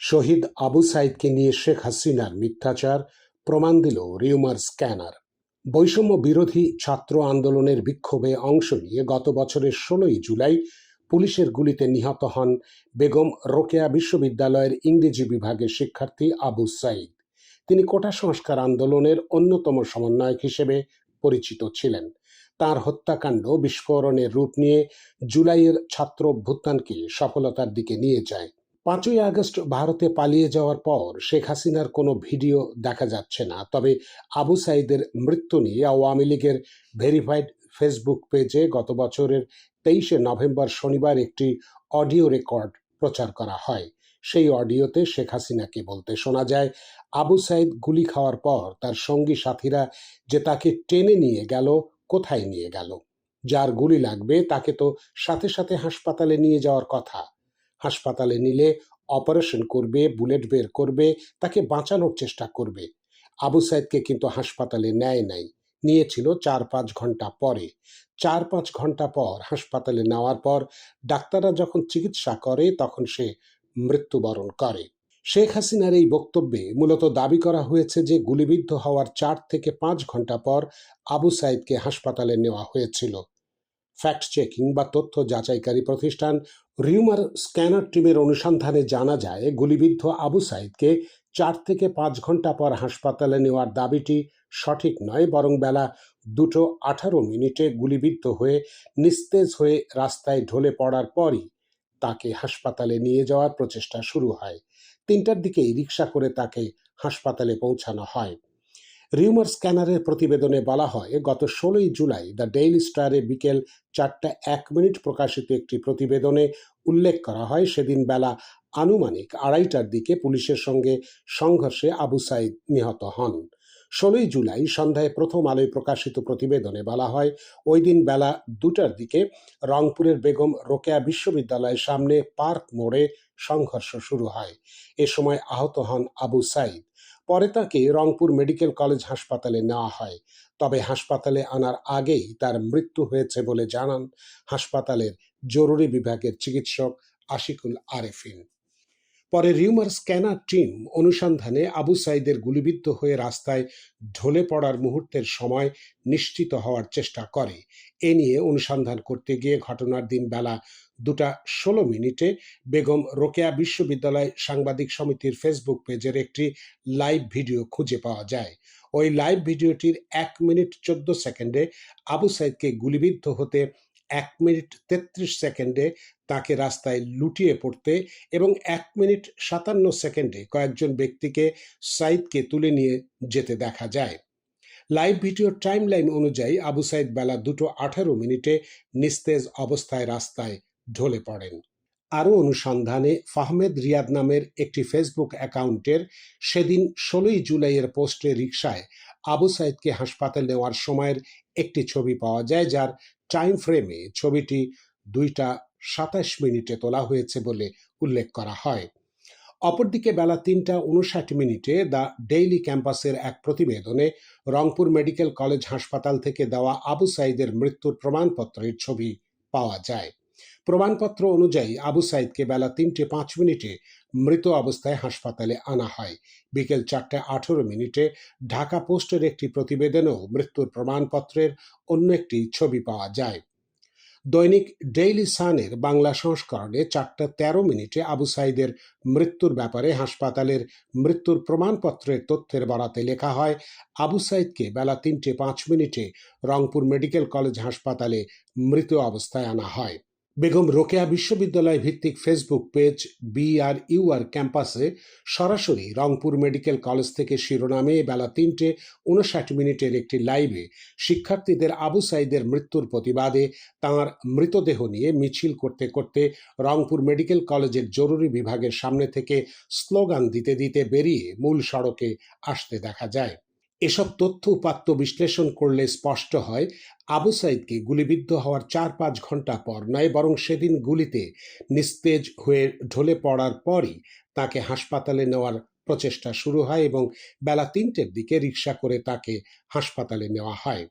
শহীদ আবু সাইদকে নিয়ে শেখ হাসিনার মিথ্যাচার, প্রমাণ দিল রিউমার স্ক্যানার। বৈষম্য বিরোধী ছাত্র আন্দোলনের বিক্ষোভে অংশ নিয়ে গত বছরের ষোলোই জুলাই পুলিশের গুলিতে নিহত হন বেগম রোকেয়া বিশ্ববিদ্যালয়ের ইংরেজি বিভাগের শিক্ষার্থী আবু সাইদ। তিনি কোটা সংস্কার আন্দোলনের অন্যতম সমন্বয়ক হিসেবে পরিচিত ছিলেন। তার হত্যাকাণ্ড বিস্ফোরণের রূপ নিয়ে জুলাইয়ের ছাত্র অভ্যুত্থানকে সফলতার দিকে নিয়ে যায়। পাঁচই আগস্ট ভারতে পালিয়ে যাওয়ার পর শেখ হাসিনার কোনো ভিডিও দেখা যাচ্ছে না। তবে আবু সাইদের মৃত্যু নিয়ে আওয়ামী লীগের ভেরিফাইড ফেসবুক পেজে গত বছরের তেইশে নভেম্বর শনিবার একটি অডিও রেকর্ড প্রচার করা হয়। সেই অডিওতে শেখ হাসিনাকে বলতে শোনা যায়, আবু সাইদ গুলি খাওয়ার পর তার সঙ্গী সাথীরা যে তাকে টেনে নিয়ে গেল, কোথায় নিয়ে গেল? যার গুলি লাগবে তাকে তো সাথে সাথে হাসপাতালে নিয়ে যাওয়ার কথা। হাসপাতালে নিলে অপারেশন করবে, বুলেট বের করবে, তাকে বাঁচানোর চেষ্টা করবে। আবু সাইদকে কিন্তু হাসপাতালে নেয় নাই। নিয়েছিল চার পাঁচ ঘণ্টা পরে। চার পাঁচ ঘণ্টা পর হাসপাতালে নেওয়ার পর ডাক্তাররা যখন চিকিৎসা করে তখন সে মৃত্যুবরণ করে। শেখ হাসিনার এই বক্তব্যে মূলত দাবি করা হয়েছে যে গুলিবিদ্ধ হওয়ার চার থেকে পাঁচ ঘণ্টা পর আবু সাইদকে হাসপাতালে নেওয়া হয়েছিল। ফ্যাক্ট চেকিং বা তথ্য যাচাইকারী প্রতিষ্ঠান রিউমার স্ক্যানার টিমের অনুসন্ধানে জানা যায়, গুলিবিদ্ধ আবু সাইদকে চার থেকে পাঁচ ঘণ্টা পর হাসপাতালে নেওয়ার দাবিটি সঠিক নয়, বরং বেলা দুটো আঠারো মিনিটে গুলিবিদ্ধ হয়ে, নিস্তেজ হয়ে রাস্তায় ঢলে পড়ার পরই তাকে হাসপাতালে নিয়ে যাওয়ার প্রচেষ্টা শুরু হয়। তিনটার দিকেই রিক্সা করে তাকে হাসপাতালে পৌঁছানো হয়। রিউমার স্ক্যানারের প্রতিবেদনে বলা হয়, গত ষোলোই জুলাই দ্য ডেইলি স্টারে বিকেল চারটা এক মিনিট প্রকাশিত একটি প্রতিবেদনে উল্লেখ করা হয়, সেদিন বেলা আনুমানিক আড়াইটার দিকে পুলিশের সঙ্গে সংঘর্ষে আবু সাইদ নিহত হন। ষোলোই জুলাই সন্ধ্যায় প্রথম আলোয় প্রকাশিত প্রতিবেদনে বলা হয়, ওই দিন বেলা দুটার দিকে রংপুরের বেগম রোকেয়া বিশ্ববিদ্যালয়ের সামনে পার্ক মোড়ে সংঘর্ষ শুরু হয়। এ সময় আহত হন আবু সাইদ। পরে তাকে রংপুর মেডিকেল কলেজ হাসপাতালে নেওয়া হয়। তবে হাসপাতালে আনার আগেই তার মৃত্যু হয়েছে বলে জানান হাসপাতালের জরুরি বিভাগের চিকিৎসক আশিকুল আরেফিন। পরে রিউমার স্ক্যানার টিম অনুসন্ধানে আবু সাইদের গুলিবিদ্ধ হয়ে রাস্তায় ঢলে পড়ার মুহূর্তের সময় নিশ্চিত হওয়ার চেষ্টা করে। এ নিয়ে অনুসন্ধান করতে গিয়ে ঘটনার দিন বেলা দুটা ষোলো মিনিটে বেগম রোকেয়া বিশ্ববিদ্যালয় সাংবাদিক সমিতির ফেসবুক পেজের একটি লাইভ ভিডিও খুঁজে পাওয়া যায়। ওই লাইভ ভিডিওটির এক মিনিট চোদ্দ সেকেন্ডে আবু সাইদকে গুলিবিদ্ধ হতে এক মিনিট তেত্রিশ সেকেন্ডে তাকে রাস্তায় লুটিয়ে পড়তে এবং এক মিনিট সাতান্ন সেকেন্ডে কয়েকজন ব্যক্তিকে সাইদকে তুলে নিয়ে যেতে দেখা যায়। লাইভ ভিডিওর টাইম লাইন অনুযায়ী আবু সাইদ বেলা দুটো আঠারো মিনিটে নিস্তেজ অবস্থায় রাস্তায় ঢলে পড়েন। আরও অনুসন্ধানে ফাহমেদ রিয়াদ নামের একটি ফেসবুক অ্যাকাউন্টের সেদিন ষোলোই জুলাইয়ের পোস্টে রিকশায় আবু সাইদকে হাসপাতাল নেওয়ার সময়ের একটি ছবি পাওয়া যায়, যার টাইম ফ্রেমে ছবিটি দুইটা সাতাশ মিনিটে তোলা হয়েছে বলে উল্লেখ করা হয়। অপরদিকে বেলা তিনটা উনষাট মিনিটে দ্য ডেইলি ক্যাম্পাসের এক প্রতিবেদনে রংপুর মেডিকেল কলেজ হাসপাতাল থেকে দেওয়া আবু সাইদের মৃত্যুর প্রমাণপত্রের ছবি পাওয়া যায়। প্রমাণপত্র অনুযায়ী আবু সাইদকে বেলা তিনটে পাঁচ মিনিটে মৃত অবস্থায় হাসপাতালে আনা হয়। বিকেল চারটে আঠেরো মিনিটে ঢাকা পোস্টের একটি প্রতিবেদনেও মৃত্যুর প্রমাণপত্রের অন্য একটি ছবি পাওয়া যায়। দৈনিক ডেইলি সানের বাংলা সংস্করণে চারটা তেরো মিনিটে আবু সাইদের মৃত্যুর ব্যাপারে হাসপাতালের মৃত্যুর প্রমাণপত্রের তথ্যের বরাতে লেখা হয়, আবু সাইদকে বেলা তিনটে পাঁচ মিনিটে রংপুর মেডিকেল কলেজ হাসপাতালে মৃত অবস্থায় আনা হয়। বেগম রোকেয়া বিশ্ববিদ্যালয় ভিত্তিক ফেসবুক পেজ বিআর ইউআর ক্যাম্পাসে সরাসরি রংপুর মেডিকেল কলেজ থেকে শিরোনামে বেলা তিনটে উনষাট মিনিটের একটি লাইভে শিক্ষার্থীদের আবু সাইদের মৃত্যুর প্রতিবাদে তাঁর মৃতদেহ নিয়ে মিছিল করতে করতে রংপুর মেডিকেল কলেজের জরুরি বিভাগের সামনে থেকে স্লোগান দিতে দিতে বেরিয়ে মূল সড়কে আসতে দেখা যায়। এসব তথ্য উপাত্ত বিশ্লেষণ করলে স্পষ্ট হয়, আবু সাইদকে গুলিবিদ্ধ হওয়ার চার পাঁচ ঘণ্টা পর নয়, বরং সেদিন গুলিতে নিস্তেজ হয়ে ঢলে পড়ার পরই তাকে হাসপাতালে নেওয়ার প্রচেষ্টা শুরু হয় এবং বেলা তিনটের দিকে রিক্সা করে তাকে হাসপাতালে নেওয়া হয়।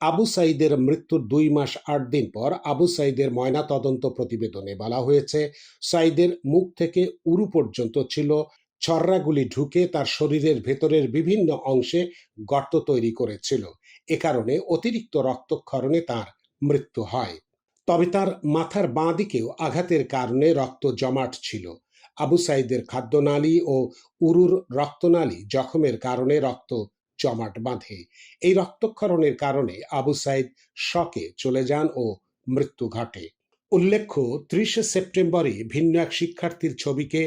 আবু সাইদের মৃত্যুর দুই মাস আট দিন পর আবু সাইদের ময়নাতদন্ত প্রতিবেদনে বলা হয়েছে, সাইদের মুখ থেকে উরু পর্যন্ত ছিল ছর্রাগুলি ঢুকে তার শরীরের ভেতরের বিভিন্ন অংশে গর্ত তৈরি করেছিল। এ কারণে অতিরিক্ত রক্তক্ষরণে তার মৃত্যু হয়। তবে তার মাথার বাঁ দিকেও আঘাতের কারণে রক্ত জমাট ছিল। আবু সাইদের খাদ্যনালী ও উরুর রক্তনালী জখমের কারণে রক্ত জমাট বাঁধে। এই রক্তক্ষরণের কারণে আবু সাইদ শকে চলে যান ও মৃত্যু ঘটে। উল্লেখ্য, ত্রিশে সেপ্টেম্বরে ভিন্ন এক শিক্ষার্থীর ছবিকে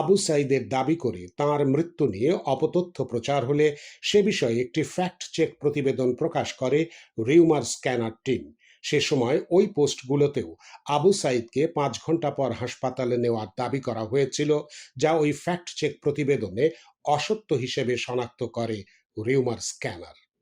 আবু সাইদের দাবি করে তার মৃত্যু নিয়ে অপতথ্য প্রচার হলে সে বিষয়ে একটি ফ্যাক্ট চেক প্রতিবেদন প্রকাশ করে রিউমার স্ক্যানার টিম। সে সময় ওই পোস্টগুলোতেও আবু সাইদকে পাঁচ ঘণ্টা পর হাসপাতালে নেওয়ার দাবি করা হয়েছিল, যা ওই ফ্যাক্ট চেক প্রতিবেদনে অসত্য হিসেবে শনাক্ত করে রিউমার স্ক্যানার।